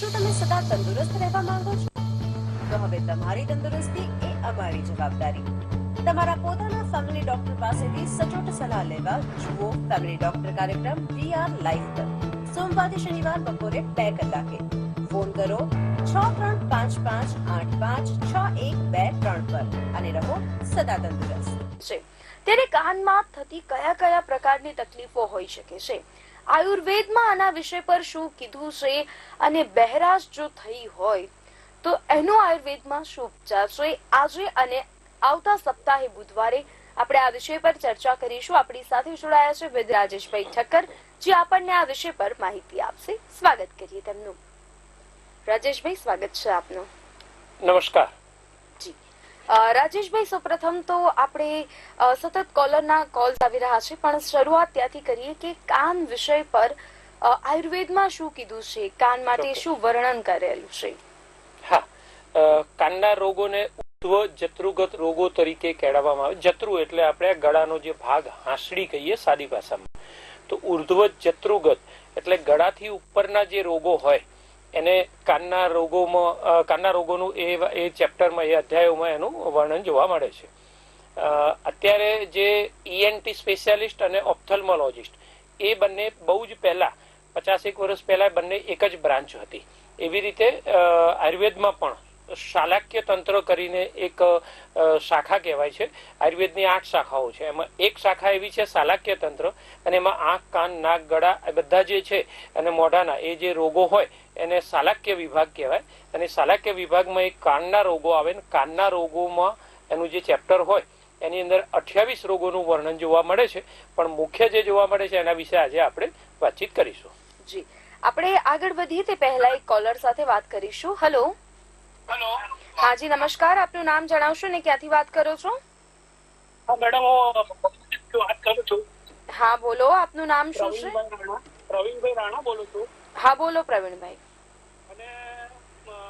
શું તમે સદા તંદુરસ્ત રહેવા માંગો છો? તો હવે તમારી તંદુરસ્તી એ અમારી જવાબદારી. તમારા પોતાના ફેમિલી ડોક્ટર પાસેથી સચોટ સલાહ લેવા જુઓ ફેમિલી ડોક્ટર કાર્યક્રમ વી આર લાઈફ પર. સોમવારથી શનિવાર બપોરે બે કલાકે. ફોન કરો છ ત્રણ પાંચ પાંચ આઠ પાંચ છ એક બે ત્રણ પર અને રહો સદા તંદુરસ્ત. છે. ત્યારે કાનમાં થતી કયા કયા પ્રકારની તકલીફો હોઈ શકે છે? આયુર્વેદમાં આના વિષય પર શું કીધું છે અને બહેરાશ જો થઈ હોય, તો એનો આયુર્વેદમાં શું ઉપચાર છે? આજે અને આવતા સપ્તાહે બુધવારે આપણે આ વિષય પર ચર્ચા કરીશું. આપણી સાથે જોડાયા છે વેદ રાજેશભાઈ ઠક્કર, જે આપણને આ વિષય પર માહિતી આપશે. સ્વાગત કરીએ તેમનું. રાજેશભાઈ, સ્વાગત છે આપનું. નમસ્કાર. રાજેશભાઈ સૌપ્રથમ તો આપણે સતત કોલરના કોલ્સ આવી રહ્યા છે પણ શરૂઆત ત્યાંથી કરીએ કે કાન વિષય પર આયુર્વેદમાં શું કીધું છે? કાન માટે શું વર્ણન કરેલું છે? હા. કાનના રોગોને ઉર્ધ્વ જત્રુગત રોગો તરીકે કહેવામાં આવે. જત્રુ એટલે આપણે ગળાનો જે ભાગ હાંસડી કહીએ સાદી ભાષામાં. તો ઉર્ધ્વ જત્રુગત એટલે ગળાથી ઉપરના જે રોગો હોય એને કાનના રોગોમાં કાનના રોગોનું એ એ ચેપ્ટરમાં, એ અધ્યાયોમાં એનું વર્ણન જોવા મળે છે. અત્યારે જે ઈએનટી સ્પેશિયાલિસ્ટ અને ઓપ્થલ્મોલોજિસ્ટ, એ બંને બહુ જ પહેલા, પચાસેક વર્ષ પહેલા બંને એક જ બ્રાન્ચ હતી. એવી રીતે આયુર્વેદમાં પણ શાલાક્ય તંત્ર કરીને એક શાખા કહેવાય છે. આયુર્વેદની આઠ શાખાઓ છે. એમાં એક શાખા એવી છે શાલાક્ય તંત્ર અને એમાં આંખ, કાન, નાક, ગળા એ બધા જે છે અને મોઢાના એ જે રોગો હોય એને શાલાક્ય વિભાગ કહેવાય. અને શાલાક્ય વિભાગમાં એક કાનના રોગો આવે ને કાનના રોગોમાં એનું જે ચેપ્ટર હોય એની અંદર અઠ્યાવીસ રોગોનું વર્ણન જોવા મળે છે. પણ મુખ્ય જે જોવા મળે છે એના વિશે આજે આપણે વાતચીત કરીશું. જી. આપણે આગળ વધીએ તે પહેલા એક કોલર સાથે વાત કરીશું. હેલો હેલો હા જી નમસ્કાર. આપનું નામ જણાવશો ને ક્યાંથી વાત કરો છો? હા મેડમ હું વાત કરું છું. હા બોલો. આપનું નામ શું છે? પ્રવીણભાઈ રાણા. બોલું છું. હા બોલો પ્રવીણભાઈ. અને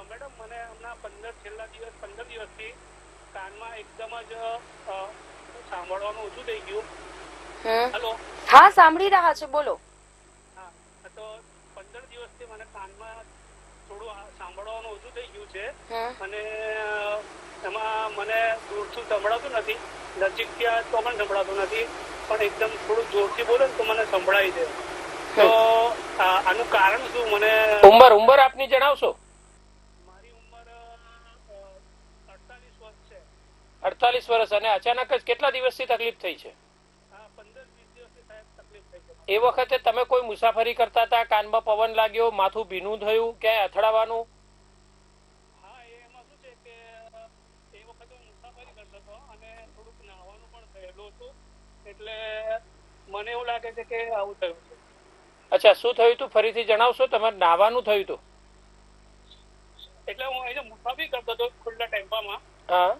મેડમ મને હમણાં પંદર છેલ્લા દિવસ પંદર દિવસથી કાનમાં એકદમ જ સાંભળવાનું ઓછું થઈ ગયું. હેલો હા સાંભળી રહ્યા છે. બોલો. હા તો પંદર દિવસથી મને કાનમાં થોડું સાંભળવાનું ઓછું થઈ ગયું છે. અને એમાં મને દૂરથી સંભળાતું નથી. નજીક ત્યાં તો પણ સંભળાતું નથી પણ એકદમ થોડું જોરથી બોલે તો મને સંભળાય છે તો આનું કારણ શું? મને ઉંમર ઉંમર આપની જણાવશો? મારી ઉંમર અડતાલીસ વર્ષ છે. અડતાલીસ વર્ષ અને અચાનક જ કેટલા દિવસથી તકલીફ થઈ છે? આ પંદર વીસ દિવસથી સાહેબ તકલીફ થઈ છે. એ વખતે તમે કોઈ મુસાફરી કરતા હતા? કાનમાં પવન લાગ્યો માથું ભીનું થયું ક્યાંય અથડાવાનું હા એ એમાં શું છે કે અ, એ વખતે હું મુસાફરી કરતો હતો અને થોડુંક નાહવાનું પણ થયેલું હતું એટલે મને એવું લાગે છે કે આવું થયું છે. અચ્છા શું થયું હતું ફરીથી જણાવશો? તમારે નાવાનું થયું હતું એટલે હું અહીંયા મુસાફરી કરતો હતો ખુલ્લા ટેમ્પામાં. હા.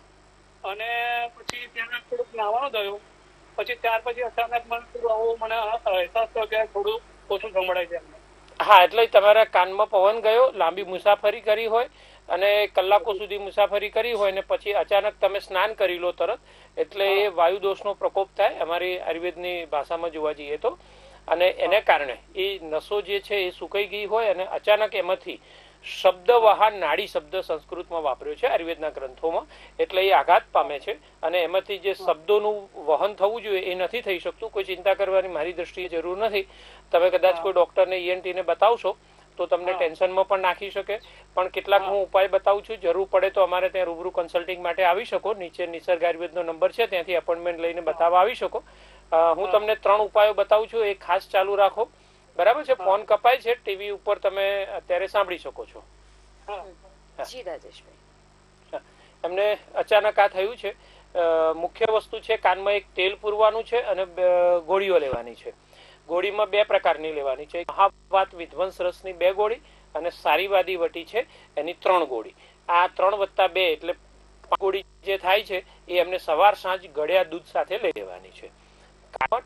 અને પછી ત્યાં થોડુંક નાવાનું થયું. પછી ત્યાર પછી અચાનક મને થોડું આવું મને અહેસાસ થયો કે થોડું ઓછું સંભળાય છે હા એટલે તમારા કાનમાં પવન ગયો લાંબી મુસાફરી કરી હોય અને કલાકો સુધી મુસાફરી કરી હોય ને પછી અચાનક તમે સ્નાન કરી લો તરત એટલે એ વાયુ દોષનો પ્રકોપ થાય અમારી આયુર્વેદની ભાષામાં જોવા જઈએ તો. અને એને કારણે એ નસો જે છે એ સુકાઈ ગઈ હોય અને અચાનક એમાંથી શબ્દ વહાન નાડી શબ્દ સંસ્કૃતમાં વાપર્યો છે આયુર્વેદના ગ્રંથોમાં એટલે એ આઘાત પામે છે. અને એમાંથી જે શબ્દોનું વહન થવું જોઈએ એ નથી થઈ શકતું કોઈ ચિંતા કરવાની મારી દ્રષ્ટિએ જરૂર નથી. તમે કદાચ કોઈ ડોક્ટરને ઈએનટીને બતાવશો તો તમને ટેન્શનમાં પણ નાખી શકે. પણ કેટલાક હું. ઉપાય બતાવું છું જરૂર પડે તો અમારે ત્યાં રૂબરૂ કન્સલ્ટિંગ માટે આવી શકો. નીચે નિસર્ગ આયુર્વેદનો નંબર છે ત્યાંથી એપોઇન્ટમેન્ટ લઈને બતાવવા આવી શકો. હું તમને ત્રણ ઉપાયો બતાવું છું. એ ખાસ ચાલુ રાખો. બરાબર છે? ફોન કપાય છે ટીવી ઉપર તમે અત્યારે સાંભળી શકો છો. એમને અચાનક આ થયું છે. મુખ્ય વસ્તુ છે કાનમાં એક તેલ પૂરવાનું છે અને ગોળીઓ લેવાની છે. ગોળીમાં બે પ્રકારની લેવાની છે. મહાવાત વિધ્વંસ રસની બે ગોળી અને સારીવાદી વટી છે એની ત્રણ ગોળી. આ ત્રણ વત્તા બે એટલે ગોળી જે થાય છે એ એમને સવાર સાંજ ગળ્યા દૂધ સાથે લઈ લેવાની છે. કાનમાં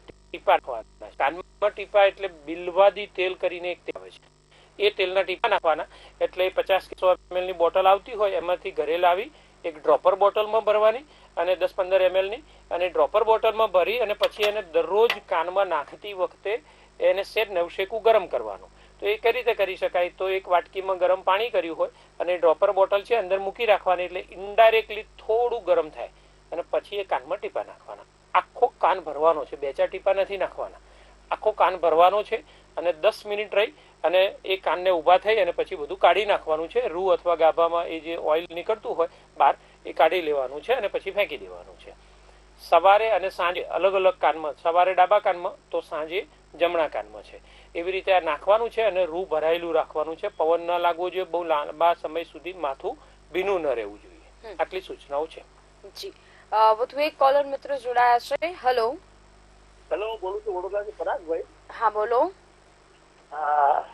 ટીપા એટલે બિલવાદી તેલ કરીને એક તેલ આવે છે. એ તેલના ટીપા નાખવાના એટલે પચાસ કે સો ml ની બોટલ આવતી હોય એમાંથી ઘરે લાવી એક ડ્રોપર બોટલમાં ભરવાની અને દસ પંદર એમએલની અને ડ્રોપર બોટલમાં ભરી અને પછી એને દરરોજ કાનમાં નાખતી વખતે એને સેજ નવશેકું ગરમ કરવાનું. તો એ કઈ રીતે કરી શકાય? તો એક વાટકીમાં ગરમ પાણી કર્યું હોય અને ડ્રોપર બોટલ છે અંદર મૂકી રાખવાની એટલે ઇન્ડાયરેક્ટલી થોડું ગરમ થાય અને પછી એ કાનમાં ટીપા નાખવાના. આખો કાન ભરવાનો છે. બે ચાર ટીપા નથી નાખવાના. આખો કાન ભરવાનો છે અને દસ મિનિટ રહી અને એ કાનને ઊભા થઈ અને પછી બધું કાઢી નાખવાનું છે. રૂ અથવા ગાભામાં એ જે ઓઇલ નીકળતું હોય બહાર એ કાઢી લેવાનું છે અને પછી ફેંકી દેવાનું છે. સવારે અને સાંજે અલગ અલગ કાનમાં સવારે ડાબા કાનમાં તો સાંજે જમણા કાનમાં છે. એવી રીતે આ નાખવાનું છે અને રૂ ભરાયેલું રાખવાનું છે. પવન ન લાગવો જોઈએ બહુ લાંબા સમય સુધી માથું ભીનું ન રહેવું જોઈએ. આટલી સૂચનાઓ છે. જી. વધુ એક કોલર મિત્ર જોડાયા છે. હેલો હેલો હું બોલું છું વડોદરાથી પરાગભાઈ. હા બોલો. હા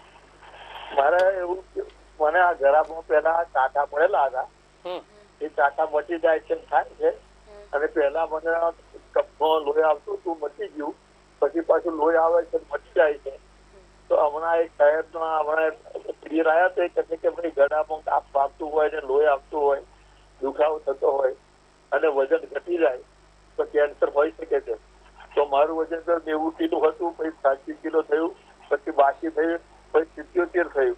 મારે એવું મને આ ગરાબમાં પેલા ટાટા પડેલા હતા. હમ. એ ચાકા મટી જાય છે થાય છે. અને પહેલા મને કપમાં લોહી આવતું હતું મટી ગયું. પછી પાછું લોહી આવે છે મટી જાય છે. તો હમણાં એક સાહેબના હમણાં ક્લિયર આવ્યા તો એ કહે કે ભાઈ ગળામાં કાપ વાગતું હોય ને લોહી આવતું હોય દુખાવો થતો હોય અને વજન ઘટી જાય તો કેન્સર હોઈ શકે છે. તો મારું વજન તો નેવું કિલો હતું પછી સાતથી કિલો થયું પછી બાકી થયું પછી સિત્યોતેર થયું.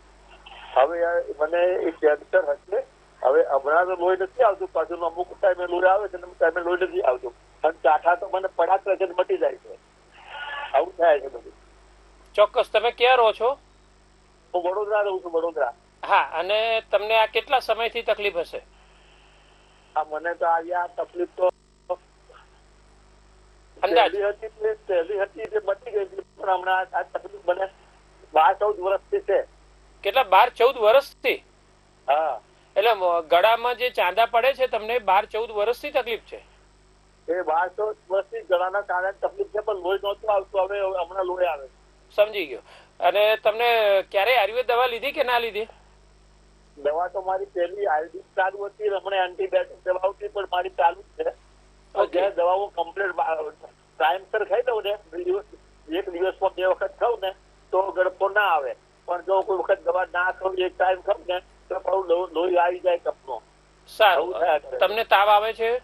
હવે મને એ કેન્સર હશે હવે હમણાં તો લોહી નથી આવતું. પાછું અમુક ટાઈમે લોહી આવે છે અમુક ટાઈમે લોહી નથી આવતું. અને ચાઠા તો મને પડાક રહે મટી જાય છે. આવું થાય છે બધું. ચોક્કસ. તમે ક્યાં રહો છો? હું વડોદરા રહું છું વડોદરા. હા અને તમને આ કેટલા સમયથી તકલીફ હશે? આ મને તો આવી આ તકલીફ તો. પહેલી હતી પહેલી હતી જે મટી ગઈ. પણ હમણાં આ તકલીફ મને બાર ચૌદ વર્ષથી છે. કેટલા? બાર ચૌદ વર્ષથી? હા. એટલે ગળામાં જે ચાંદા પડે છે તમને બાર ચૌદ વર્ષથી તકલીફ છે? એ બાર ચૌદ વર્ષથી ગળાના કારણે તકલીફ છે પણ લોહી નહોતું આવતું. હવે હમણાં લોહી આવે સમજી ગયો. અને તમને ક્યારે આયુર્વેદ દવા લીધી કે ના લીધી? દવા તો મારી પહેલી આયુર્વેદિક ચાલુ હતી હમણાં એન્ટીબાયોટિક દવા હતી પણ મારી ચાલુ છે. જે દવાઓ કમ્પ્લીટ ટાઈમસર ખાઈ દઉં ને બે દિવસ એક દિવસમાં બે વખત ખાઉં ને તો ગળપો ના આવે. પણ જો કોઈ વખત દવા ના ખાઉં એક ટાઈમ ખાઉં ને પાછું લો- લોહી આવી જાય કપનો. સારું. આવું થયા કરે. તમને તાવ આવે છે?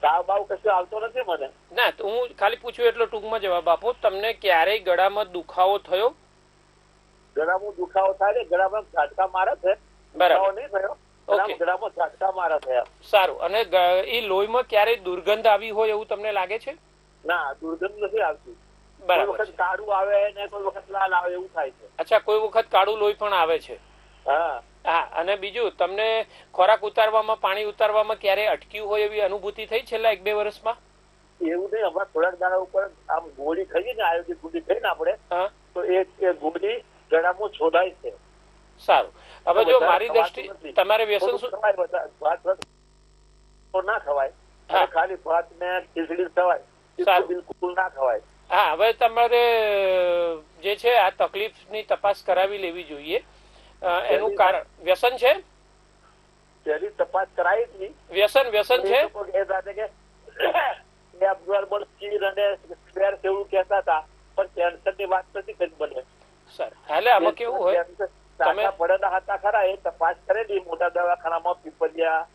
તાવ બાવ કશું આવતો નથી મને. ના હું ખાલી પૂછ્યું એટલો ટૂંકમાં જવાબ આપો. તમને ક્યારેય ગળામાં દુખાવો થયો? ગળામાં દુખાવો થાય ને ગળામાં ઝાટકા મારે છે. બરાબર. નહીં થયો. ગળામાં ગળામાં ઝાટકા મારે થયા સારું. અને એ લોહીમાં ક્યારેય દુર્ગંધ આવી હોય એવું તમને લાગે છે? ના દુર્ગંધ નથી આવતી. બરાબર વખત કાળું આવે ને કોઈ વખત લાલ આવે એવું થાય છે. અચ્છા કોઈ વખત કાળું લોહી પણ આવે છે. હા. હા અને બીજું તમને ખોરાક ઉતારવામાં પાણી ઉતારવામાં ક્યારે અટક્યું હોય એવી અનુભૂતિ થઈ છેલ્લા એક બે વર્ષમાં? એવું નહીં હમણાં થોડાક દાડા ઉપર આમ ગોળી ખાઈએ ને આયુર્વેદિક ગોળી ખાઈએ ને આપણે તો એ ગોળી ગળામાં છોડાય છે. સારું. હવે જો મારી દ્રષ્ટિ તમારે વ્યસન શું? ના ખવાય. ખાલી ભાત ને ખીચડી ખવાય. બિલકુલ ના ખવાય. હા હવે તમારે જે છે આ તકલીફની તપાસ કરાવી લેવી જોઈએ. એનું કારણ. વ્યસન છે? જેની તપાસ કરાઈ હતી વ્યસન વ્યસન છે? કે એ abnormal અને square છે કહેતા હતા. પણ કેન્સરની વાત નથી કરી બને સર એટલે આમાં કેવું હોય? તમે પડેલા હતા ખરા એ તપાસ કરેલી મોટા દવાખાનામાં પીપલિયા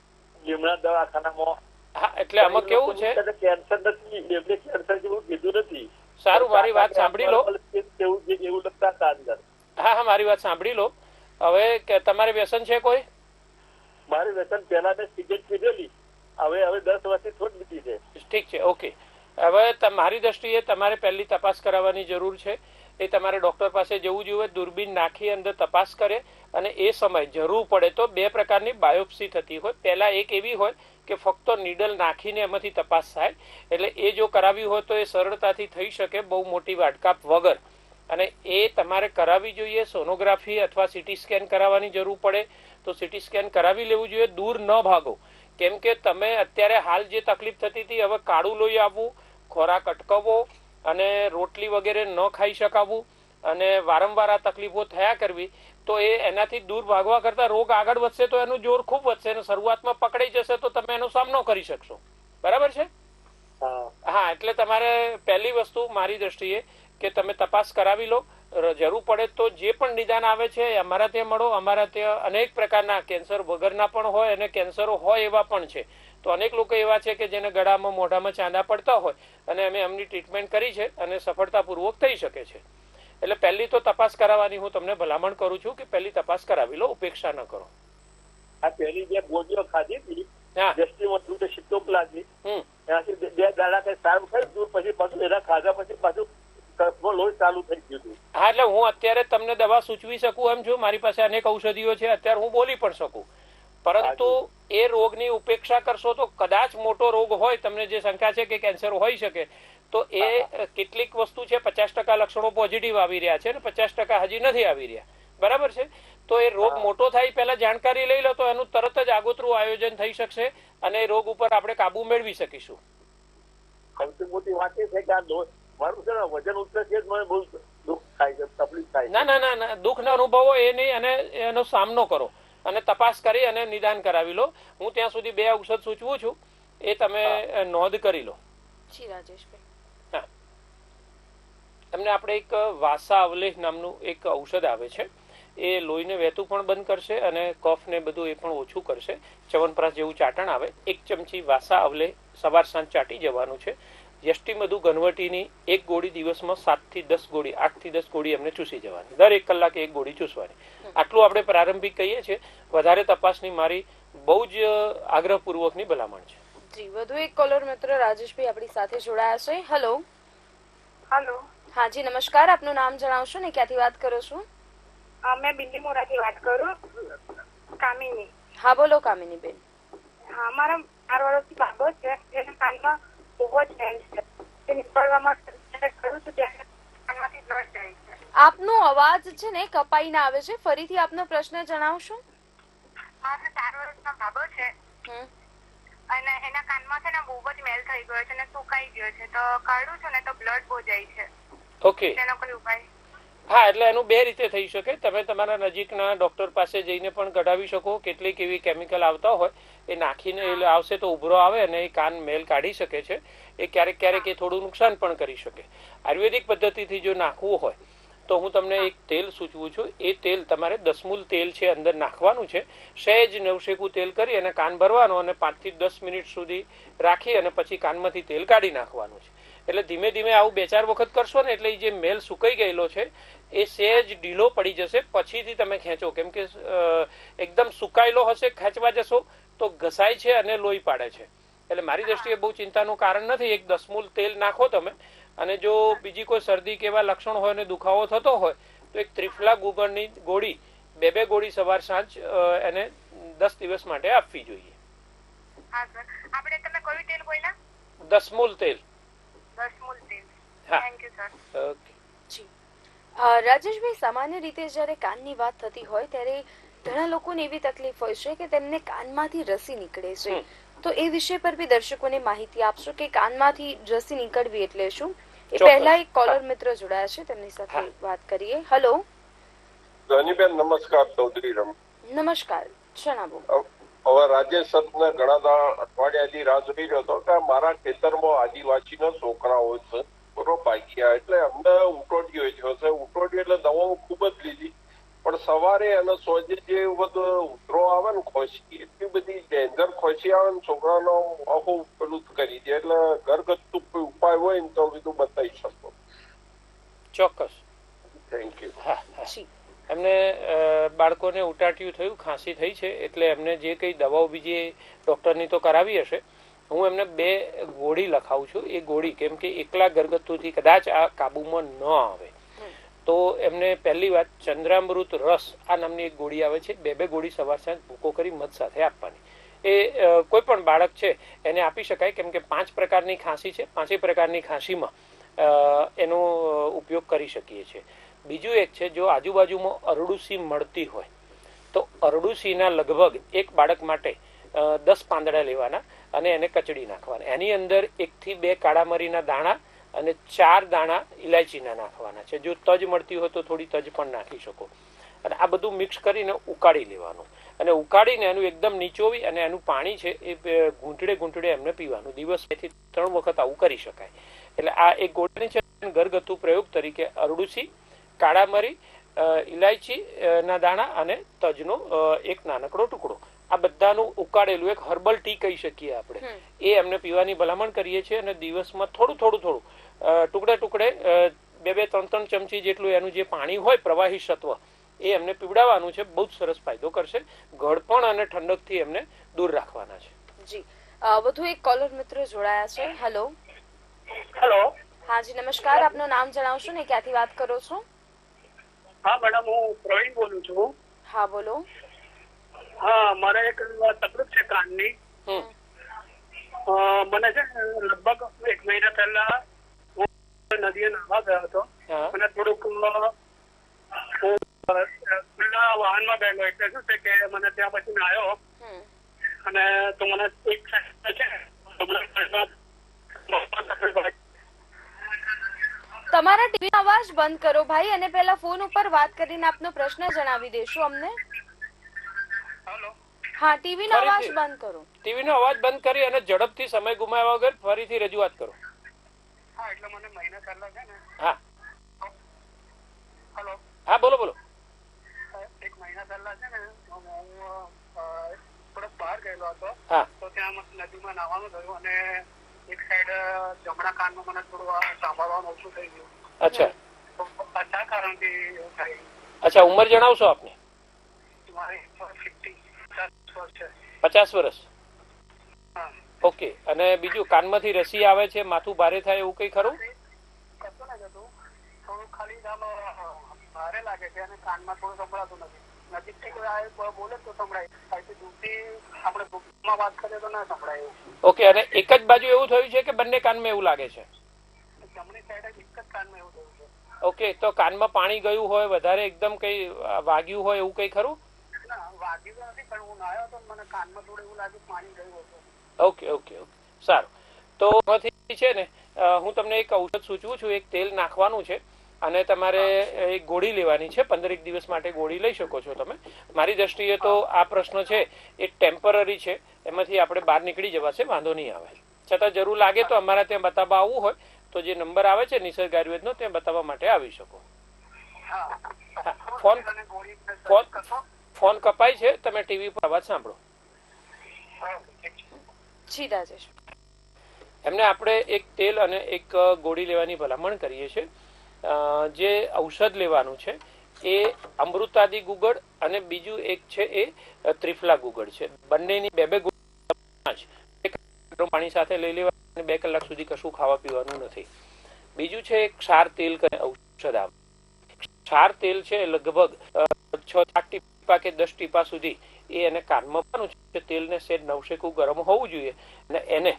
લીમડા દવાખાનામાં. હા એટલે આમાં કેવું છે? કેન્સર નથી એમને કેન્સર જેવું કીધું નથી. સારું મારી વાત સાંભળી લો. એવું એવું લગતા હતા અંદર. હા હા મારી વાત સાંભળી લો. હવે કે તમારે વ્યસન છે કોઈ? મારે વ્યસન પહેલા મેં સિગરેટ પીધેલી. હવે હવે દસ વર્ષથી થોડી લીધી છે. ઠીક છે ઓકે હવે મારી દ્રષ્ટિએ તમારે પહેલી તપાસ કરાવવાની જરૂર છે. એ તમારે ડોક્ટર પાસે જવું જોઈએ દૂરબીન નાખી અંદર તપાસ કરે અને એ સમય જરૂર પડે તો બે પ્રકારની બાયોપ્સી થતી હોય. પહેલા એક એવી હોય કે ફક્ત નીડલ નાખીને એમાંથી તપાસ થાય. એટલે એ જો કરાવી હોય તો એ સરળતાથી થઈ શકે બહુ મોટી વાટકાપ વગર. અને એ તમારે કરાવવી જોઈએ સોનોગ્રાફી અથવા સીટી સ્કેન કરાવવાની જરૂર પડે. તો સીટી સ્કેન કરાવી લેવું જોઈએ દૂર ન ભાગો. કેમ કે તમે અત્યારે હાલ જે તકલીફ થતી હતી હવે કાળું લોહી આવવું ખોરાક અટકવો અને રોટલી વગેરે ન ખાઈ શકાવું અને વારંવાર આ તકલીફો થયા કરવી તો એ એનાથી દૂર ભાગવા કરતા રોગ આગળ વધશે તો એનું જોર ખૂબ વધશે અને શરૂઆતમાં પકડાઈ જશે તો તમે એનો સામનો કરી શકશો. બરાબર છે? હા. હા એટલે તમારે પહેલી વસ્તુ મારી દ્રષ્ટિએ કે તમે તપાસ કરાવી લો. જરૂર પડે તો જે પણ નિદાન આવે છે એ અમારા ત્યાં મળો. અમારા ત્યાં અનેક પ્રકારના કેન્સર વગરના પણ હોય અને કેન્સરો હોય એવા પણ છે. તો અનેક લોકો એવા છે કે જેને ગળામાં મોઢામાં ચાંદા પડતા હોય અને અમે એમની ટ્રીટમેન્ટ કરી છે અને સફળતાપૂર્વક થઈ શકે છે. એટલે પહેલી તો તપાસ કરાવવાની હું તમને ભલામણ કરું છું કે પહેલી તપાસ કરાવી લો ઉપેક્ષા ન કરો. આ પહેલી જે ગોળીઓ ખાધી હતી સિત્તોપ્લાઝમી હમ. ત્યાંથી બે દાડા કઈ સારું થયું પછી પાછું એના ખાધા પછી પાછું કફમાં લોહી ચાલુ થઈ ગયું હતું. હા એટલે હું અત્યારે તમને દવા સૂચવી શકું એમ છું. મારી પાસે અનેક ઔષધિઓ છે. અત્યારે હું બોલી પણ શકું. પરંતુ એ રોગની ઉપેક્ષા કરશો તો કદાચ મોટો રોગ હોય તમને જે શંકા છે કે કેન્સર હોઈ શકે તો એ કેટલીક વસ્તુ છે પચાસ ટકા લક્ષણો પોઝિટિવ આવી રહ્યા છે અને પચાસ ટકા હજી નથી આવી રહ્યા. બરાબર છે? તો એ રોગ મોટો થાય પહેલા જાણકારી લઈ લો તો એનું તરત જ આગોતરું આયોજન થઈ શકશે અને એ રોગ ઉપર આપણે કાબુ મેળવી શકીશું. સૌથી મોટી વાત એ છે કે આ મારું છે ને વજન ઉતરે છે મને બહુ દુઃખ થાય છે તકલીફ થાય ના ના ના ના દુઃખના અનુભવો એ નહીં અને એનો સામનો કરો. અને તપાસ કરી અને નિદાન કરાવી લો. હું ત્યાં સુધી બે ઔષધ સૂચવું છું. એ તમે નોંધ કરી લો. જી રાજેશભાઈ. તમને આપણે એક વાસા અવલેહ નામનું એક ઔષધ આવે છે. એ લોહીને વહેતું પણ બંધ કરશે અને કફ ને બધું એ પણ ઓછું કરશે. ચવનપ્રાસ જેવું ચાટણ આવે. એક ચમચી વાસા અવલેહ સવાર સાંજ ચાટી જવાનું છે. યષ્ટી મધુ ઘનવટીની એક ગોળી દિવસમાં સાતથી દસ ગોળી આઠથી દસ ગોળી એમને ચૂસી જવાની. દર એક કલાકે એક ગોળી ચૂસવાની. આટલું આપણે પ્રારંભિક કહીએ છીએ. વધારે તપાસની મારી બહુ જ આગ્રહપૂર્વકની ભલામણ છે. જી વધુ એક કોલર મિત્ર રાજેશભાઈ આપણી સાથે જોડાયા છે. હેલો હલો હા જી નમસ્કાર. આપનું નામ જણાવશો ને? ક્યાંથી વાત કરો છો? મેં મેં બિલ્લીમોરાથી વાત કરું. કામિની. હા બોલો કામિની બેન હા મારા વર્ષથી બાબો છે. જેના કાનમાં બહુ જ છે તે નીકળવામાં જ્યારે કરું છું ત્યારે કાનમાંથી બ્લડ જાય છે આપનો અવાજ છે ને કપાઈને આવે છે. ફરીથી આપનો પ્રશ્ન જણાવશો? મારા ચાર વર્ષનો બાબો છે. હમ. અને એના કાનમાં છે ને બહુ જ મેલ થઈ ગયો છે ને સુકાઈ ગયો છે. તો કાઢું છું ને તો બ્લડ બહુ જાય છે. ઓકે તેનો કોઈ ઉપાય હા એટલે એનું બે રીતે થઈ શકે. તમે તમારા નજીકના ડોક્ટર પાસે જઈને પણ કઢાવી શકો. કેટલીક એવી કેમિકલ આવતા હોય એ નાખીને એટલે આવશે તો ઉભરો આવે અને એ કાન મેલ કાઢી શકે છે. એ ક્યારેક ક્યારેક એ થોડું નુકસાન પણ કરી શકે. આયુર્વેદિક પદ્ધતિથી જો નાખવું હોય તો હું તમને એક તેલ સૂચવું છું. એ તેલ તમારે દસમૂલ તેલ છે અંદર નાખવાનું છે. સહેજ નવશેકું તેલ કરી અને કાન ભરવાનું અને પાંચથી દસ મિનિટ સુધી રાખી અને પછી કાનમાંથી તેલ કાઢી નાખવાનું છે. એટલે ધીમે ધીમે આવું બે ચાર વખત કરશો ને એટલે જે મેલ સુકાઈ ગયેલો છે એ સહેજ ઢીલો પડી જશે. પછીથી તમે ખેંચો. કેમ કે એકદમ સુકાયેલો હશે ખેંચવા જશો તો ઘસાય છે અને લોહી પાડે છે. એટલે મારી દ્રષ્ટિએ બહુ ચિંતાનું કારણ નથી. એક દસમૂલ તેલ નાખો તમે અને જો બીજી કોઈ શરદી કે એવા લક્ષણ હોય અને દુખાવો થતો હોય તો એક ત્રિફલા ગુગળની ગોળી બે બે ગોળી સવાર સાંજ એને દસ દિવસ માટે આપવી જોઈએ. તમે કયું તેલ બોલ્યા દસમૂલ. Thank you sir okay ji. Rajeshbhai સામાન્ય રીતે જ્યારે કાનની વાત થતી હોય ત્યારે ઘણા લોકોને એવી તકલીફ હોય છે કે તેમને કાનમાંથી રસી નીકળે છે. તો એ વિષય પર બી દર્શકોને માહિતી આપશો કે કાનમાંથી રસી નીકળવી એટલે શું? એ પહેલા એક કોલર મિત્ર જોડાયા છે તેમની સાથે વાત કરીએ. હેલો ધનીબેન નમસ્કાર ચૌધરી રમ. નમસ્કાર. જણાવો હવે રાજેશ સતને ઘણા અઠવાડિયાથી રાહ જોઈ રહ્યો હતો કે મારા ખેતરમાં આદિવાસીના છોકરાઓ છે ભાગ્યા. એટલે અમને ઉટોડિયો થયો છે ઉટોડિયો એટલે દવાઓ ખૂબ જ લીધી. પણ સવારે અને સોજે જે બધું ઉતરો આવે ને ખોશી એટલી બધી ડેન્જર ખોશી આવે ને છોકરાનો આખું પેલું કરી દે. એટલે ઘરગથ્થુ કોઈ ઉપાય હોય ને તો બીજું બતાવી શકો. ચોક્કસ. થેન્ક યુ હા એમને બાળકોને ઉટાટિયું થયું, ખાંસી થઈ છે, એટલે એમને જે કઈ દવાઓ બીજી ડોક્ટરની તો કરાવી હશે. હું એમને બે ગોળી લખાવું છું. એ ગોળી કેમ કે એકલા ઘરગથ્થુથી કદાચ આ કાબુમાં ન આવે. તો એમને પહેલી વાત, ચંદ્રામૃત રસ આ નામની એક ગોળી આવે છે. બે બે ગોળી સવાર સાંજ ભૂકો કરી મધ સાથે આપવાની. એ કોઈ પણ બાળક છે, એને આપી શકાય, કેમ કે પાંચ પ્રકારની ખાંસી છે. પાંચેય પ્રકારની ખાંસીમાં એનો ઉપયોગ કરી શકીએ છીએ. બીજું એક છે, જો આજુબાજુમાં અરડુસી મળતી હોય, તો અરડુસીના લગભગ એક બાળક માટે દસ પાંદડા લેવાના અને એને કચડી નાખવાના. એની અંદર એકથી બે કાળા મરીના દાણા અને ચાર દાણા ઇલાયચીના નાખવાના છે. જો તજ મળતી હોય તો થોડી તજ પણ નાખી શકો. અને આ બધું મિક્સ કરીને ઉકાળી લેવાનું. અને ઉકાળીને એનું એકદમ નીચોવી અને એનું પાણી છે એ ઘૂંટડે ઘૂંટડે એમને પીવાનું. દિવસ બેથી ત્રણ વખત આવું કરી શકાય. એટલે આ એક ગોળની છે ઘરગથ્થુ પ્રયોગ તરીકે અરડુસી કાળા મરી અ, ઇલાયચી ના દાણા અને તજનો એક નાનકડો ટુકડો. આ બધાનું ઉકાળેલું એક હર્બલ ટી કહી શકીએ આપણે. એ એમને પીવાની ભલામણ કરીએ છીએ અને દિવસમાં થોડું થોડું થોડું ટુકડે ટુકડે બે બે ત્રણ ત્રણ ચમચી જેટલું એનું જે પાણી હોય પ્રવાહી સત્વ એ એમને પીવડાવવાનું છે. બહુ જ સરસ ફાયદો કરશે. ગળપણ અને ઠંડકથી એમને દૂર રાખવાના છે. જી. વધુ એક કોલર મિત્ર જોડાયા છે. હેલો હેલો હા જી નમસ્કાર. આપનું નામ જણાવશો ને? ક્યાંથી વાત કરો છો? હા મેડમ હું પ્રવીણ બોલું છું. હા બોલો. હા મારે એક તકલીફ છે કાનની. મને છે લગભગ એક મહિના પહેલા હું નદીએ નાહવા ગયો હતો. મને અને થોડુંક ખુલ્લા વાહનમાં ગયેલો એટલે શું છે કે મને ત્યાં પછી આવ્યો. અને તો મને એક છે ને, જમણા સાઈડમાં બહુ તકલીફ પડી. તમારા ટીવી અવાજ બંધ કરો ભાઈ અને પહેલા ફોન ઉપર વાત કરીને આપનો પ્રશ્ન જણાવી દેશો અમને. હાલો હા ટીવી નો અવાજ બંધ કરો. ટીવી નો અવાજ બંધ કરી અને ઝડપથી સમય ગુમાવ્યા વગર ફરીથી રજૂઆત કરો. હા એટલે મને મહિના પહેલા છે ને. હા. હેલો હા બોલો બોલો. એક મહિના પહેલા છે ને હું થોડોક બહાર ગયેલો હતો. હા. તો ત્યાં નદીમાં નાવાનું થયું અને એક સાઈડ જમણા કાનમાં મને થોડું સાંભળવાનું ઓછું થઈ ગયું. અચ્છા. શા કારણથી એવું થાય. અચ્છા ઉંમર જણાવશો આપને? પચાસ વર્ષ હા. ઓકે. અને બીજું કાનમાંથી રસી આવે છે માથું ભારે થાય એવું કઈ ખરું? ખાલી ભારે લાગે છે અને કાનમાં થોડું સંભળાતું નથી. ઓકે અને એક જ બાજુ એવું થયું છે કે બંને કાનમાં એવું લાગે છે? ઓકે તો કાનમાં પાણી ગયું હોય વધારે એકદમ કઈ વાગ્યું હોય એવું કઈ ખરું? Okay okay okay. સારું. તો છે ને હું તમને એક ઔષધ સૂચવું છું એક તેલ નાખવાનું છે. અને તમારે એક ગોળી લેવાની છે. પંદરેક દિવસ માટે ગોળી લઈ શકો છો તમે. મારી દ્રષ્ટિએ તો આ પ્રશ્ન છે એ ટેમ્પરરી છે. એમાંથી આપણે બહાર નીકળી જવાશે વાંધો નહીં આવે. છતાં જરૂર લાગે તો અમારા ત્યાં બતાવવા આવવું હોય તો જે નંબર આવે છે નિસર્ગ આયુર્વેદનો ત્યાં બતાવવા માટે આવી શકો. હા. હા, ફોન ફોન ફોન કપાય છે તમે ટીવી પર અવાજ સાંભળો. જી રાજેશ એમને આપણે એક તેલ અને એક ગોળી લેવાની ભલામણ કરીએ છીએ. જે ઔષધ લેવાનું છે, એ અમૃતાદી ગુગળ અને બીજું એક છે એ ત્રિફલા ગુગળ છે. બંનેની બે બે પાણી સાથે લઈ લેવા અને બે કલાક સુધી કશું ખાવા પીવાનું નથી. બીજું છે ક્ષાર તેલ ઔષધ આવે ક્ષાર તેલ છે લગભગ છ આઠ ટીપા કે દસ ટીપા સુધી એ એને કાનમાં પાનું છે. તેલને સેજ નવશેકું ગરમ હોવું જોઈએ. અને એને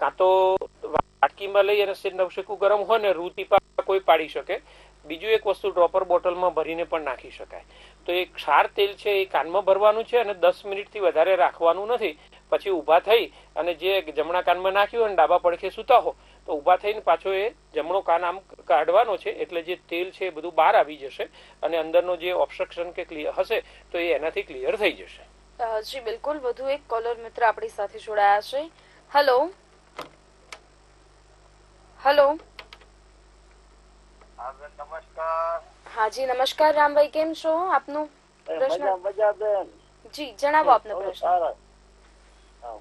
કાં તો વાટકીમાં લઈ અને સેજ નવશેકું ગરમ હોય ને રૂ ટીપા કોઈ પાડી શકે. બીજું એક વસ્તુ ડ્રોપર બોટલમાં ભરીને પણ નાખી શકાય. તો એ ક્ષાર તેલ છે એ કાનમાં ભરવાનું છે અને દસ મિનિટથી વધારે રાખવાનું નથી. પછી ઊભા થઈ અને જે જમણા કાનમાં નાખ્યું અને ડાબા પડખે સૂતા હો, તો ઊભા થઈને પાછો એ જમણો કાન આમ કાઢવાનો છે, એટલે જે તેલ છે એ બધું બહાર આવી જશે અને અંદરનો જે ઓબ્સ્ટ્રક્શન કે ક્લિયર હશે, તો એ એનાથી ક્લિયર થઈ જશે. જી, બિલકુલ. વધુ એક કોલર મિત્ર આપણી સાથે જોડાયા છે. હેલો હેલો નમસ્કાર. હા નમસ્કાર રામભાઈ કેમ છો? આપનું પ્રશ્ન મજા મજા બેન. જી જણાવો આપનો પ્રશ્ન.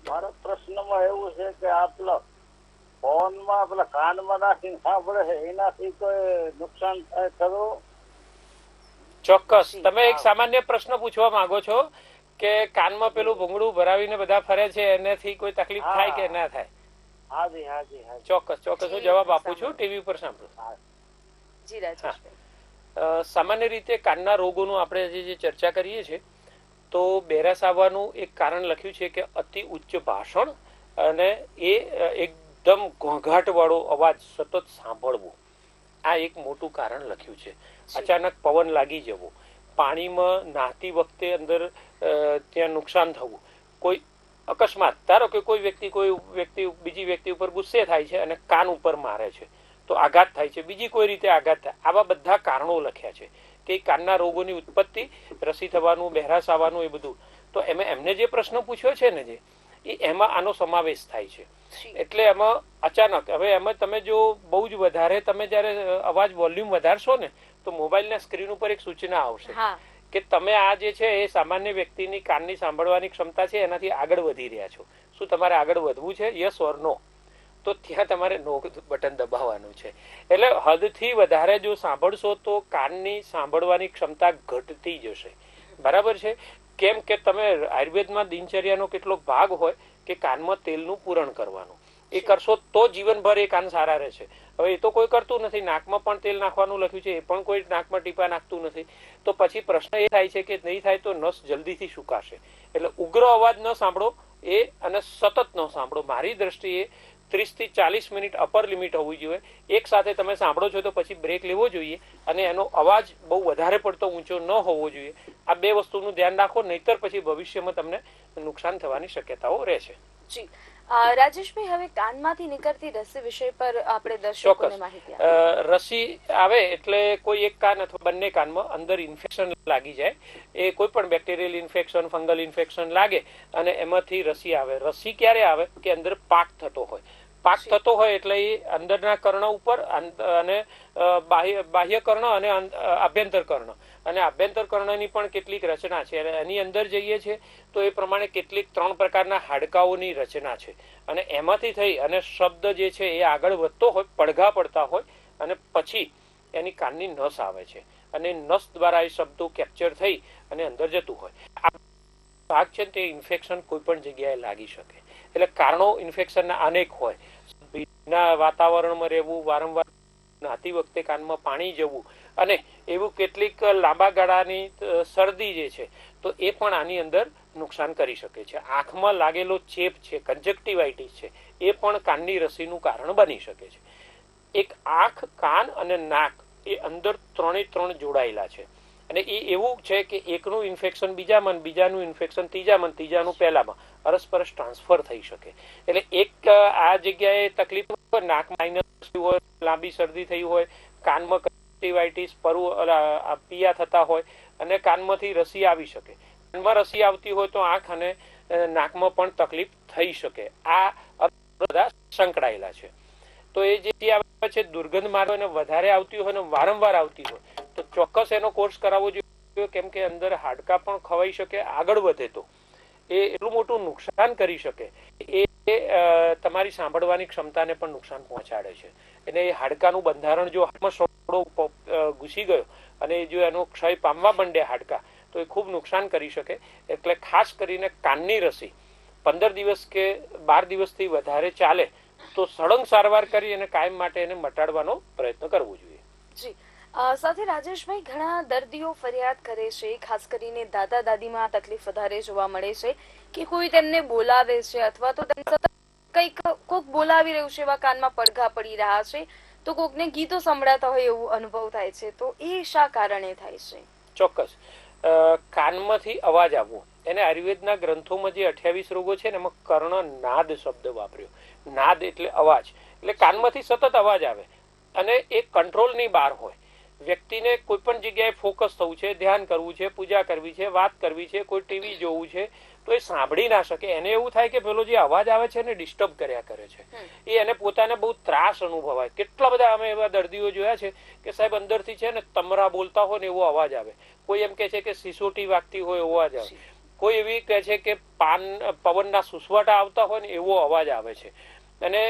મારો પ્રશ્નમાં એવું છે કે આ પેલા ફોનમાં પેલા કાનમાં નાખીને સાંભળે છે એનાથી કોઈ નુકસાન થાય ખરું? ચોક્કસ. તમે એક સામાન્ય પ્રશ્ન પૂછવા માંગો છો કે કાનમાં પેલું ભૂંગળું ભરાવીને બધા ફરે છે એનાથી કોઈ તકલીફ થાય કે ના થાય? હાજી હાજી હાજી. ચોક્કસ ચોક્કસ. હું જવાબ આપું છું. ટીવી પર સાંભળો. જી રાજેશભાઈ સામાન્ય રીતે કાનના રોગોનું આપણે જે જે ચર્ચા કરીએ છીએ તો બેરાસ આવવાનું એક કારણ લખ્યું છે કે અતિ ઉચ્ચ ભાષણ અને એ એકદમ ઘોંઘાટવાળો અવાજ સતત સાંભળવો. આ એક મોટું કારણ લખ્યું છે. અચાનક પવન લાગી જવો. પાણીમાં નાહતી વખતે અંદર ત્યાં નુકસાન થવું. કોઈ અકસ્માત ધારો કે કોઈ વ્યક્તિ કોઈ વ્યક્તિ બીજી વ્યક્તિ ઉપર ગુસ્સે થાય છે અને કાન ઉપર મારે છે. તો આઘાત થાય છે. બીજી કોઈ રીતે આઘાત થાય. આવા બધા કારણો લખ્યા છે કે કાનના રોગોની ઉત્પત્તિ રસી થવાનું બહેરાશ આવવાનું એ બધું. તો એમાં એમને જે પ્રશ્ન પૂછ્યો છે ને જે એ એમાં આનો સમાવેશ થાય છે. એટલે એમાં અચાનક હવે એમાં તમે જો બહુ જ વધારે તમે જ્યારે અવાજ વોલ્યુમ વધારશો ને તો મોબાઈલના સ્ક્રીન ઉપર એક સૂચના આવશે કે તમે આ જે છે એ સામાન્ય વ્યક્તિની કાનની સાંભળવાની ક્ષમતા છે એનાથી આગળ વધી રહ્યા છો. શું તમારે આગળ વધવું છે? Yes or no? તો ત્યાં તમારે નો બટન દબાવવાનું છે. એટલે હદથી વધારે જો સાંભળશો તો કાનની સાંભળવાની ક્ષમતા ઘટતી જશે. બરાબર છે? કેમ કે તમે આયુર્વેદમાં દિનચર્યાનો કેટલો ભાગ હોય કે કાનમાં તેલનું પૂરણ કરવાનું. એ કરશો તો જીવનભર એ કાન સારા રહેશે. હવે એ તો કોઈ કરતું નથી. નાકમાં પણ તેલ નાખવાનું લખ્યું છે. એ પણ કોઈ નાકમાં ટીપા નાખતું નથી. તો પછી પ્રશ્ન એ થાય છે કે નહીં થાય તો નસ જલ્દીથી સુકાશે. એટલે ઉગ્ર અવાજ ન સાંભળો. એ અને સતત ન સાંભળો. મારી દ્રષ્ટિએ ત્રીસથી ચાલીસ મિનિટ અપર લિમિટ હોવી જોઈએ. એક સાથે તમે સાંભળો છો તો પછી બ્રેક લેવો જોઈએ અને એનો અવાજ બહુ વધારે પડતો ઊંચો ન હોવો જોઈએ. આ બે વસ્તુનું ધ્યાન રાખો, નહીતર પછી ભવિષ્યમાં તમને નુકસાન થવાની શક્યતાઓ રહેશે. જી. રાજેશભાઈ હવે કાનમાંથી નીકળતી રસી વિષય પર આપણે દર્શકોને માહિતી રસી આવે એટલે કોઈ એક કાન અથવા બંને કાનમાં અંદર ઇન્ફેક્શન લાગી જાય. એ કોઈ પણ બેક્ટેરિયલ ઇન્ફેક્શન ફંગલ ઇન્ફેક્શન લાગે અને એમાંથી રસી આવે. રસી ક્યારે આવે? કે અંદર પાક થતો હોય. પાક થતો હોય એટલે એ અંદરના કર્ણ ઉપર અને બાહ્ય બાહ્ય કર્ણ અને આભ્યંતર કર્ણ. અને આભ્યંતર કર્ણની પણ કેટલીક રચના છે. અને એની અંદર જઈએ છે તો એ પ્રમાણે કેટલીક ત્રણ પ્રકારના હાડકાઓની રચના છે. અને એમાંથી થઈ અને શબ્દ જે છે એ આગળ વધતો હોય, પડઘા પડતા હોય અને પછી એની કાનની નસ આવે છે. અને નસ દ્વારા એ શબ્દો કેપ્ચર થઈ અને અંદર જતું હોય. આ ભાગ છે તે ઇન્ફેક્શન કોઈ પણ જગ્યાએ લાગી શકે. એટલે કારણો ઇન્ફેક્શનના અનેક હોય. ભીના વાતાવરણમાં રહેવું, વારંવાર નાતી વખતે કાનમાં પાણી જવું અને એવું કેટલીક લાંબા ગાળાની શરદી જે છે, તો એ પણ આની અંદર નુકસાન કરી શકે છે. આંખમાં લાગેલો ચેપ છે કંજક્ટિવાઇટિસ છે, એ પણ કાનની રસીનું કારણ બની શકે છે. એક આંખ, કાન અને નાક એ અંદર ત્રણે ત્રણ જોડાયેલા છે. અને એ એવું છે કે એકનું ઇન્ફેક્શન બીજામાં બીજાનું ઇન્ફેક્શન ત્રીજામાં ત્રીજાનું પહેલામાં અરસપરસ ટ્રાન્સફર થઈ શકે. એટલે એક આ જગ્યાએ તકલીફ નાક હોય, લાંબી શરદી થઈ હોય, કાનમાં કંજક્ટિવાઇટિસ પરુ પિયા થતા હોય અને કાનમાંથી રસી આવી શકે. કાનમાં રસી આવતી હોય તો આંખ અને નાકમાં પણ તકલીફ થઈ શકે. આ બધા સંકળાયેલા છે. તો એ જે છે દુર્ગંધ માર્ગ અને વધારે આવતી હોય અને વારંવાર આવતી હોય તો ચોક્કસ એનો કોર્સ કરાવવો જોઈએ કેમ કે અંદર હાડકા પણ ખવાઈ શકે આગળ વધે તો. એ એટલું મોટું નુકસાન કરી શકે એ એ, તમારી સાંભળવાની ક્ષમતાને પણ નુકસાન પહોંચાડે છે. એટલે એ હાડકાનું બંધારણ જો હાથમાં સોડો ઘૂસી ગયો અને જો એનો ક્ષય પામવા માંડે હાડકા, તો એ ખૂબ નુકસાન કરી શકે. એટલે ખાસ કરીને કાનની રસી. પંદર દિવસ કે બાર દિવસથી વધારે ચાલે, તો સળંગ સારવાર કરી અને કાયમ માટે એને મટાડવાનો પ્રયત્ન કરવો જોઈએ. જી. સાથે રાજેશભાઈ ઘણા દર્દીઓ ફરિયાદ કરે છે, ખાસ કરીને દાદા દાદીમાં તકલીફ વધારે જોવા મળે છે, કે કોઈ તેમને બોલાવે છે અથવા તો તેમને કંઈક કોક બોલાવી રહ્યું છે એવા કાનમાં પડઘા પડી રહ્યા છે. તો કોકને ગીતો સંભળાતા હોય એવું અનુભવ થાય છે, તો એ શા કારણે થાય છે? ચોક્કસ. કાનમાંથી અવાજ આવવો. એને આયુર્વેદના ગ્રંથોમાં જે અઠ્યાવીસ રોગો છે ને, એમાં કર્ણ નાદ શબ્દ વાપર્યો. નાદ એટલે અવાજ. એટલે કાનમાંથી સતત અવાજ આવે. અને એ કંટ્રોલની બહાર હોય. વ્યક્તિને કોઈ પણ જગ્યાએ ફોકસ થવું છે ધ્યાન કરવું છે પૂજા કરવી છે વાત કરવી છે કોઈ ટીવી જોવું છે તો એ સાંભળી ના શકે. એને એવું થાય કે પેલો જે અવાજ આવે છે એને ડિસ્ટર્બ કર્યા કરે છે. એ એને પોતાને બહુ ત્રાસ અનુભવાય. કેટલા બધા અમે એવા દર્દીઓ જોયા છે કે સાહેબ અંદરથી છે ને તમરા બોલતા હોય ને એવો અવાજ આવે. કોઈ એમ કે છે કે સિસોટી વાગતી હોય એવો અવાજ આવે. કોઈ એવી કહે છે કે પાન પવનના સુસવાટા આવતા હોય ને એવો અવાજ આવે છે. અને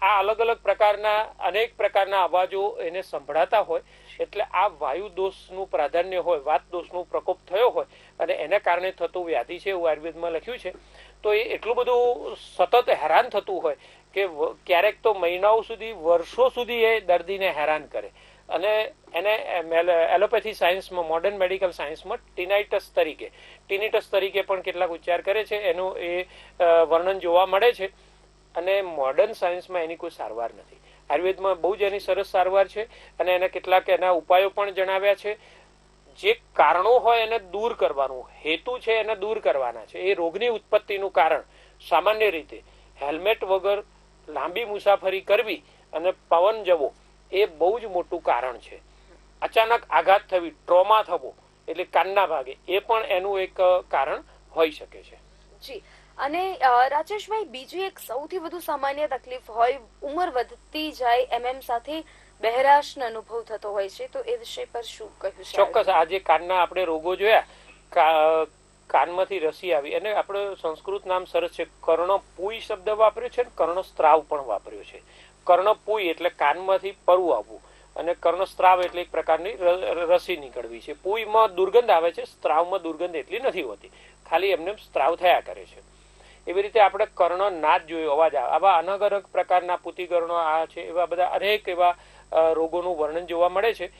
આ અલગ અલગ પ્રકારના, અનેક પ્રકારના અવાજો એને સંભળાતા હોય, એટલે આ વાયુ દોષનું પ્રાધાન્ય હોય, વાત દોષનો પ્રકોપ થયો હોય, અને એના કારણે થતું વ્યાધિ છે એવું આયુર્વેદમાં લખ્યું છે, તો એ એટલું બધું સતત હેરાન થતું હોય કે ક્યારેક તો મહિનાઓ સુધી, વર્ષો સુધી એ દર્દીને હેરાન કરે. અને એને એલોપેથી સાયન્સમાં મોડર્ન મેડિકલ સાયન્સમાં ટીનાઇટસ તરીકે ટીનિટસ તરીકે પણ કેટલાક ઉચ્ચાર કરે છે, એનું એ વર્ણન જોવા મળે છે. અને મોડર્ન સાયન્સમાં એની કોઈ સારવાર નથી. આયુર્વેદમાં બહુ જ એની સરસ સારવાર છે અને એના કેટલાક એના ઉપાયો પણ જણાવ્યા છે. જે કારણો હોય એને દૂર કરવાનું, હેતુ છે એને દૂર કરવાના છે. એ રોગની ઉત્પત્તિનું કારણ સામાન્ય રીતે હેલ્મેટ વગર લાંબી મુસાફરી કરવી અને પવન જવો એ બહુ જ મોટું કારણ છે. અચાનક આઘાત થવી, ટ્રોમા થવો, એટલે કાનના ભાગે એ પણ એનું એક કારણ હોઈ શકે છે. જી. અને રાજેશભાઈ, બીજી એક સૌથી વધુ સામાન્ય તકલીફ હોય, ઉંમર વધતી જાય એમ એમ સાથે બહેરાશનો અનુભવ થતો હોય છે, તો એ વિષય પર શું કહ્યું છે? ચોક્કસ, આજે કાનના આપણે રોગો જોયા કાનમાંથી રસી આવી, અને આપણે સંસ્કૃત નામ સરસ છે, કર્ણપુઈ શબ્દ વાપર્યો છે, અને કર્ણસ્ત્રાવ પણ વાપર્યો છે. કર્ણપુઈ એટલે કાનમાંથી પરવું આવવું, અને કર્ણસ્ત્રાવ એટલે એક પ્રકારની રસી નીકળવી છે. પુઈમાં દુર્ગંધ આવે છે, સ્ત્રાવમાં દુર્ગંધ એટલી નથી હોતી, ખાલી એમને સ્ત્રાવ થયા કરે છે. એવી રીતે આપણે કર્ણ નાદ જોયો અવાજ આવે. અલગ અલગ પ્રકારના પુતિકર્ણો આ છે એવા બધા અનેક એવા રોગોનું વર્ણન જોવા મળે છે.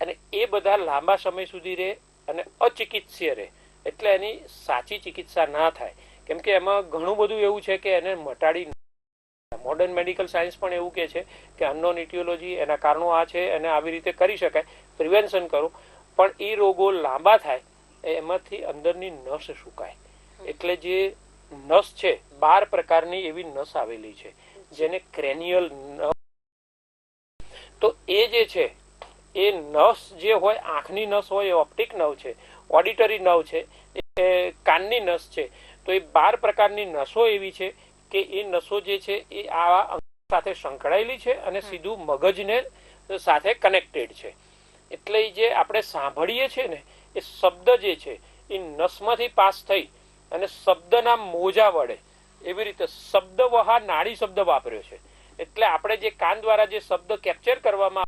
અને એ બધા લાંબા સમય સુધી રહે અને અચિકિત્સીય રહે. એટલે એની સાચી ચિકિત્સા ના થાય. કેમ કે એમાં ઘણું બધું એવું છે કે એને મટાડી મોડર્ન મેડિકલ સાયન્સ પણ એવું કે છે કે અનનોન ઇટિયોલોજી એના કારણો આ છે અને આવી રીતે કરી શકાય પ્રિવેન્શન કરો. પણ એ રોગો લાંબા થાય એમાંથી અંદરની નસ સુકાય. એટલે જે નસ છે બાર પ્રકારની એવી નસ આવેલી છે જેને ક્રેનિયલ તો એ જે છે એ નસ જે હોય આંખની નસ હોય એ ઓપ્ટિક નવ છે ઓડિટરી નવ છે એ કાનની નસ છે તો એ બાર પ્રકારની નસો એવી છે કે એ નસો જે છે એ આવા સાથે સંકળાયેલી છે અને સીધું મગજને સાથે કનેક્ટેડ છે. એટલે જે આપણે સાંભળીએ છીએ ને એ શબ્દ જે છે એ નસમાંથી પાસ થઈ અને શબ્દના મોજા વડે. એવી રીતે શબ્દ વહા નાડી શબ્દ વાપર્યો છે. એટલે આપણે જે કાન દ્વારા જે શબ્દ કેપ્ચર કરવામાં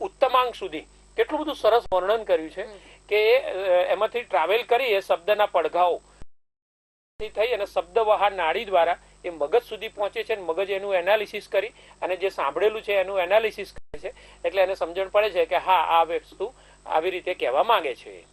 ઉત્તમાંક સુધી કેટલું બધું સરસ વર્ણન કર્યું છે કે એમાંથી ટ્રાવેલ કરી એ શબ્દના પડઘાઓ થઈ અને શબ્દ વહા નાડી દ્વારા એ મગજ સુધી પહોંચે છે અને મગજ એનું એનાલિસિસ કરી અને જે સાંભળેલું છે એનું એનાલિસિસ કરે છે. એટલે એને સમજણ પડે છે કે હા આ વસ્તુ આવી રીતે કહેવા માંગે છે.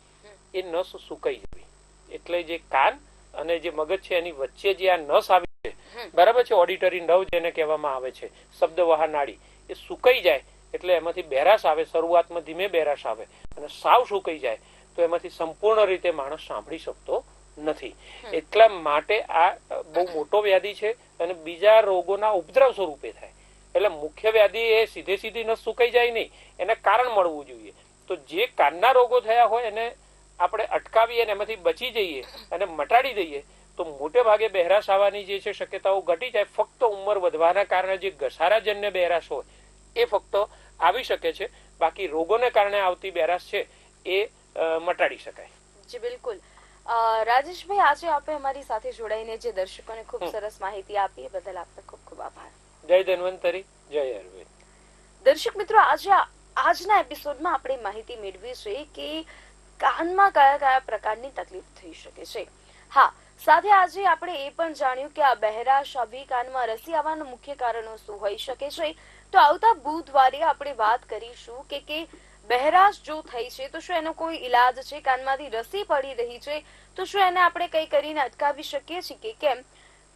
એ નસ સુકાઈ જવી એટલે જે કાન અને જે મગજ છે એની વચ્ચે જે આ નસ આવી છે બરાબર છે? ઓડિટરી નવ જેને કહેવામાં આવે છે શબ્દ વહા નાડી એ સુકાઈ જાય એટલે એમાંથી બેરાશ આવે શરૂઆતમાં ધીમે બેરાશ આવે અને સાવ સુકાઈ જાય તો એમાંથી સંપૂર્ણ રીતે માણસ સાંભળી શકતો નથી. એટલા માટે આ બહુ મોટો વ્યાધિ છે અને બીજા રોગોના ઉપદ્રવ સ્વરૂપે થાય. એટલે મુખ્ય વ્યાધિ એ સીધે સીધી નસ સુકાઈ જાય નહીં એને કારણ મળવું જોઈએ. તો જે કાનના રોગો થયા હોય એને આપણે અટકાવીએ અને એમાંથી બચી જઈએ અને મટાડી દઈએ તો મોટે ભાગે બહેરાશ આવવાની જે છે શક્યતાઓ ઘટી જાય. ફક્ત ઉંમર વધવાના કારણે જે ઘસારાજન્ય બહેરાશ હોય એ ફક્ત આવી શકે છે. બાકી રોગોને કારણે આવતી બહેરાશ છે એ મટાડી શકાય. જી બિલકુલ. રાજેશભાઈ આજે આપે અમારી સાથે જોડાઈને જે દર્શકોને ખૂબ સરસ માહિતી આપી એ બદલ આપનો ખૂબ ખૂબ આભાર. જય ધન્વંતરી જય અરવિંદ દર્શક મિત્રો આજે આજના એપિસોડમાં આપણે માહિતી મેળવી છે કે કાનમાં કયા કયા પ્રકારની તકલીફ થઈ શકે છે? હા, સાથે આજે આપણે એ પણ જાણ્યું કે આ બહેરાશ શબી કાનમાં રસી આવવાના મુખ્ય કારણો શું હોઈ શકે છે? તો આવતા બુધવારે આપણે વાત કરીશું કે કે બહેરાશ જો થઈ છે, તો શું એનો કોઈ ઈલાજ છે? કાનમાંથી રસી પડી રહી છે, તો શું એને આપણે કઈ કરીને અટકાવી શકીએ છીએ કે કેમ?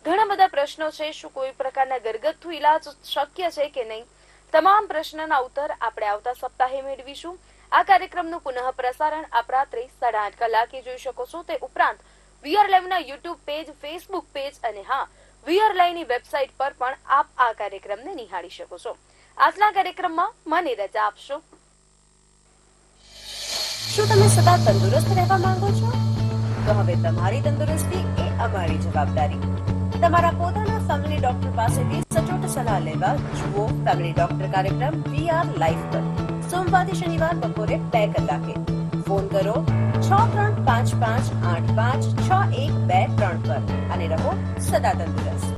ઘણા બધા પ્રશ્નો છે, શું કોઈ પ્રકારના ઘરગથ્થુ ઈલાજ શક્ય છે કે નહીં? તમામ પ્રશ્નના ઉત્તર આપણે આવતા સપ્તાહે મેળવીશું. આ કાર્યક્રમનું પુનઃ પ્રસારણ આપ રાત્રે સાડા આઠ કલાકે જોઈ શકો છો. તે ઉપરાંત વીઆર લાઈવના યુટ્યુબ પેજ, ફેસબુક પેજ અને હા, વીઆર લાઈવની વેબસાઇટ પર પણ આપ આ કાર્યક્રમને નિહાળી શકો છો. આજના કાર્યક્રમમાં મને રજા આપશો. શું તમે સદા તંદુરસ્ત રહેવા માંગો છો? તો હવે તમારી તંદુરસ્તી એ અમારી જવાબદારી. તમારા પોતાના ફેમિલી ડોક્ટર પાસેથી સચોટ સલાહ લેવા જુઓ ફેમિલી ડોક્ટર કાર્યક્રમ વી આર લાઈફ પર. સોમવારથી શનિવાર બપોરે બે કલાકે. ફોન કરો છ ત્રણ પાંચ પાંચ આઠ પાંચ છ એક બે ત્રણ પર અને રહો સદા તંદુરસ્ત